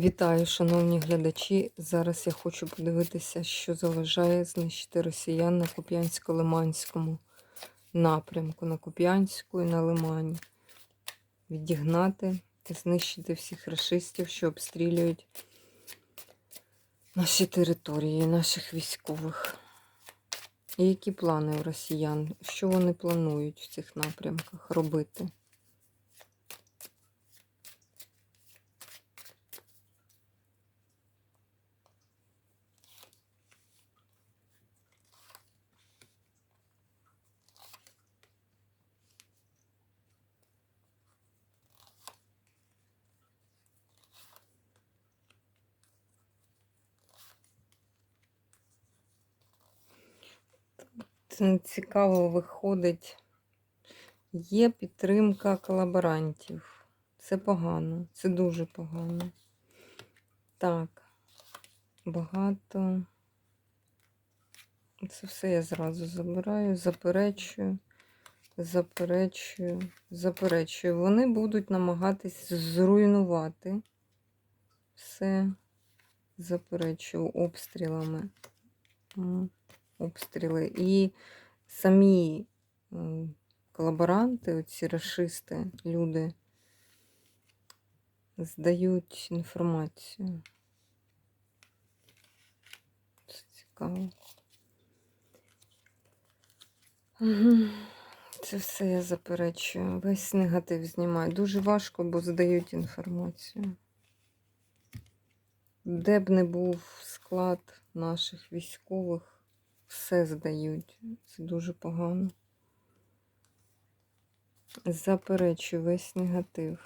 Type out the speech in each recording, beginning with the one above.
Вітаю, шановні глядачі. Зараз я хочу подивитися, що заважає знищити росіян на Куп'янсько-Лиманському напрямку, на Куп'янську і на Лимані. Відігнати і знищити всіх расистів, що обстрілюють наші території, наших військових. І які плани у росіян? Що вони планують в цих напрямках робити? Це цікаво виходить. Є підтримка колаборантів. Це погано, це дуже погано. Так, багато. Це все я зразу забираю, заперечую, заперечую, заперечую. Вони будуть намагатись зруйнувати все, заперечую обстрілами. Обстріли. І самі колаборанти, оці расисти, люди, здають інформацію. Це цікаво. Це все я заперечую. Весь негатив знімаю. Дуже важко, бо здають інформацію. Де б не був склад наших військових, все здають. Це дуже погано. Заперечую весь негатив.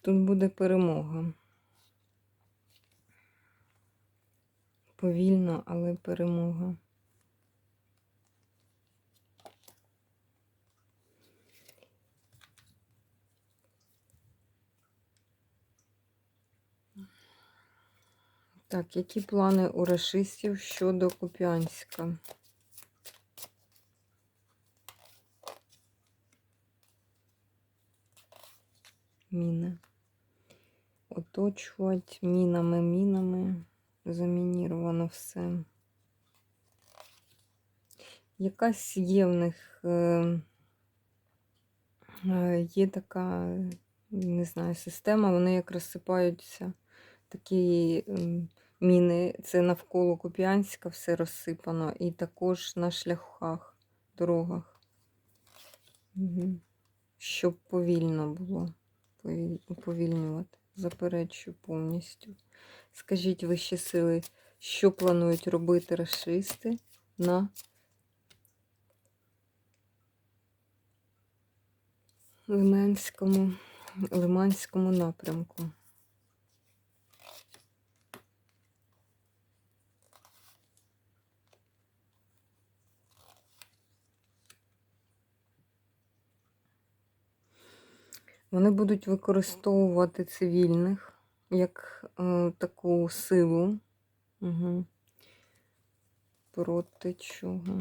Тут буде перемога. Повільно, але перемога. Так, які плани у расистів щодо Куп'янська? Міни. Оточувати мінами, мінами. Замініровано все. Якась є в них е, е, є така, не знаю, система, вони як розсипаються такі міни, це навколо Куп'янська все розсипано, і також на шляхах, дорогах. Щоб повільно було, уповільнювати. Заперечую повністю. Скажіть вищі сили, що планують робити расисти на Лиманському, Лиманському напрямку? Вони будуть використовувати цивільних як е, таку силу. Угу. Проти чого?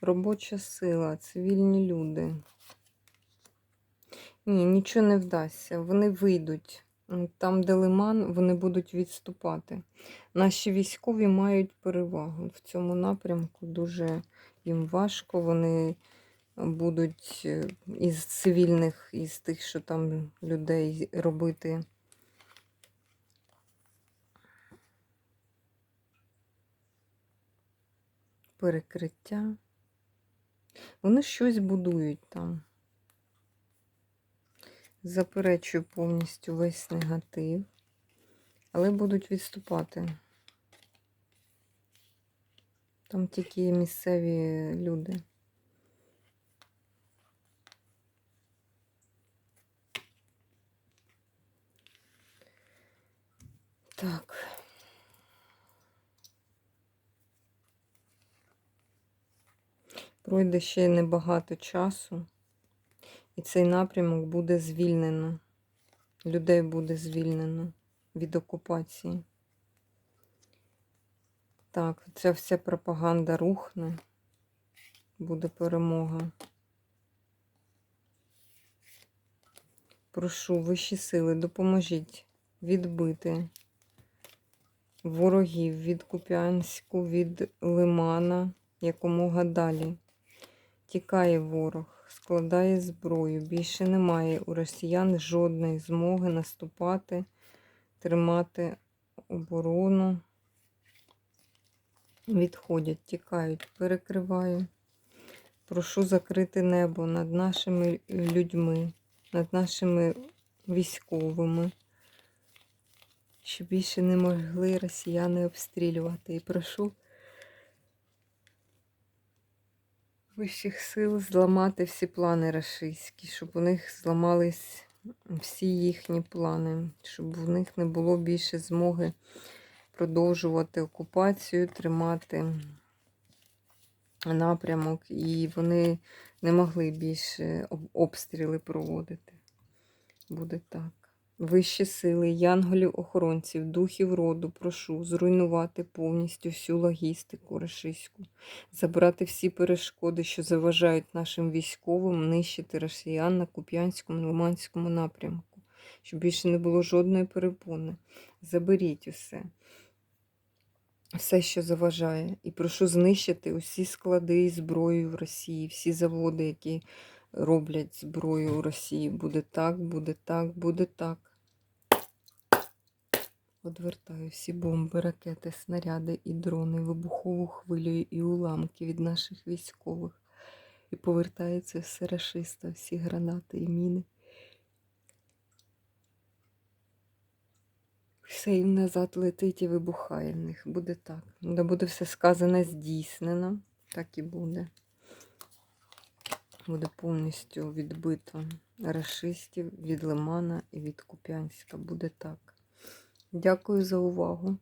Робоча сила, цивільні люди. Ні, нічого не вдасться. Вони вийдуть. Там, де лиман, вони будуть відступати. Наші військові мають перевагу в цьому напрямку. Дуже їм важко. Вони будуть е, із цивільних, із тих, що там людей робити. Перекриття. Вони щось будують там. Заперечую повністю весь негатив, але будуть відступати. Там тільки місцеві люди. Так. Пройде ще небагато часу. І цей напрямок буде звільнено. Людей буде звільнено від окупації. Так, ця вся пропаганда рухне. Буде перемога. Прошу вищі сили, допоможіть відбити ворогів від Куп'янську, від Лимана якомога далі. Тікає ворог, складає зброю. Більше немає у росіян жодної змоги наступати, тримати оборону. Відходять, тікають, перекриваю. Прошу закрити небо над нашими людьми, над нашими військовими, щоб більше не могли росіяни обстрілювати. І прошу вищих сил зламати всі плани рашистські, щоб у них зламались всі їхні плани, щоб у них не було більше змоги продовжувати окупацію, тримати напрямок, і вони не могли більше обстріли проводити. Буде так. Вищі сили, янголів-охоронців, духів роду, прошу зруйнувати повністю всю логістику рашистську, забрати всі перешкоди, що заважають нашим військовим нищити росіян на Куп'янському, Лиманському напрямку, щоб більше не було жодної перепони. Заберіть усе все, що заважає. І прошу знищити усі склади і зброю в Росії, всі заводи, які роблять зброю у Росії. Буде так, буде так, буде так. Одвертаю всі бомби, ракети, снаряди і дрони, вибухову хвилю і уламки від наших військових. І повертається все рашиста, всі гранати і міни. Все їм назад летить і вибухає в них. Буде так. Да буде все сказане здійснено. Так і буде. Буде повністю відбито рашистів від Лимана і від Куп'янська. Буде так. Дякую за увагу.